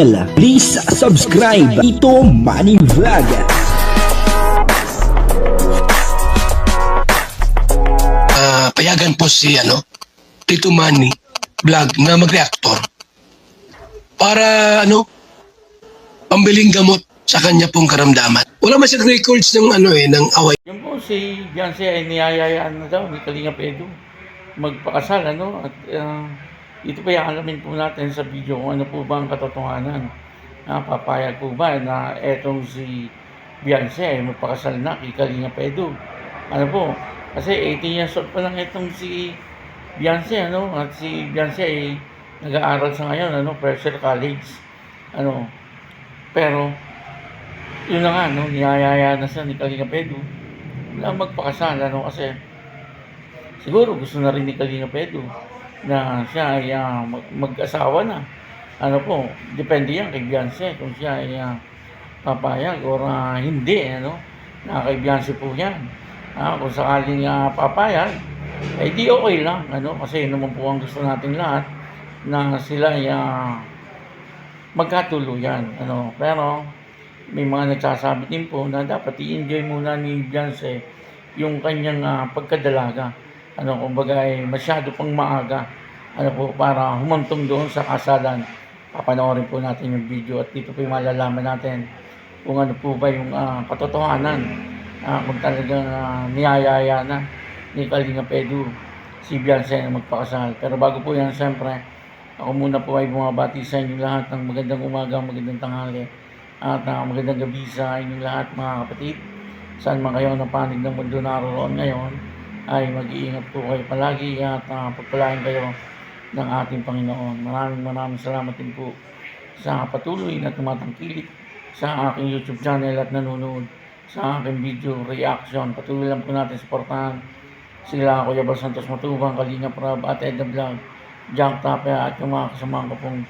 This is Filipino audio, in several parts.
Please subscribe Ito Money Vlog. Ah, payagan po si ano, Tito Manny vlog na mag-reactor para ano, pambiling gamot sa kanya pong karamdaman. Wala man siyang records ng ano eh, ng away. Yan po si Beyonce ay niyayayaan na daw ni Kalinga Pedro magpakasal ano at ah, ito pa alamin po natin sa video kung ano po ba ang katotohanan. Ah, papayag po ba na etong si Beyonce ay magpakasal na kay Kalinga Pedro. Ano po? Kasi 18 years old pa lang itong si Beyonce ano at si Beyonce ay nag-aaral sa ngayon ano year college. Ano pero yun na nga, no, niyayaya na siya ni Kalinga Pedro na magpakasal, ano, kasi siguro gusto na rin ni Kalinga Pedro na siya ay mag- mag-asawa na. Ano po, depende yan kay Beyonce kung siya ay ah, papayag or ah, hindi, ano, na kay Beyonce po yan. Ah, kung sakaling ah, papayag, eh di okay lang, ano, kasi naman po ang gusto nating lahat na sila ay ah, magkatuluyan, ano, pero may mga nagsasabi din po na dapat i-enjoy muna ni Beyonce yung kanyang ah, pagkadalaga. Ano, kumbaga ay masyado pang maaga. Ano po, para humantong doon sa kasalan. Papanoorin po natin yung video at dito po yung malalaman natin kung ano po ba yung ah, katotohanan. Ah, kung talagang ah, niyayaya na ni Kalinga Pedro si Beyonce na magpakasal. Pero bago po yan, siyempre, ako muna po ay bumabati sa inyo lahat ng magandang umaga, magandang tanghali at uh, magandang gabi sa inyong lahat mga kapatid. Saan man kayo napanig ng mundo naroon ngayon, ay mag-iingat po kayo palagi at uh, pagpalain kayo ng ating Panginoon. Maraming maraming salamat din po sa patuloy na tumatangkilik sa aking YouTube channel at nanonood sa aking video reaction. Patuloy lang po natin suportahan sila Kuya Bal Santos Matubang, Kalinga Prab at Edna Vlog, Jack Tapia at yung mga kasamahan ko pong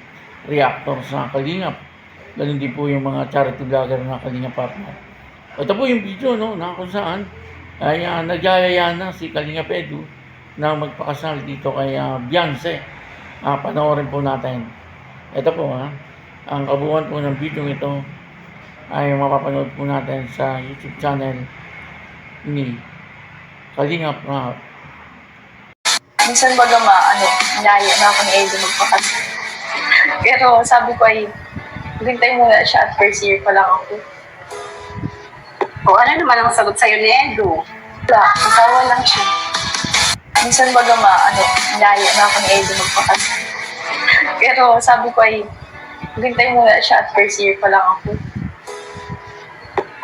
reactor sa Kalingap. Ganun din po yung mga charity vlogger na Kalinga Partner. Ito po yung video no, na kung saan ay uh, nagyayaya na si Kalinga Pedro na magpakasal dito kay uh, Beyonce. Ah, panoorin po natin. Ito po ha, ang kabuuan po ng video ito ay mapapanood po natin sa YouTube channel ni Kalinga Prab. minsan baga ma, ano, niyaya na ako ni Edo magpakasal. Pero sabi ko ay, hintay muna siya at first year pa lang ako. O ano naman ang sagot sa'yo ni Edu? Wala, asawa lang siya. Minsan baga ma, ano, niyaya na ako ni Edo magpakasal. Pero sabi ko ay, hintay muna siya at first year pa lang ako.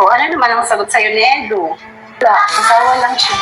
O ano naman ang sagot sa'yo ni Edu? Wala, asawa lang siya.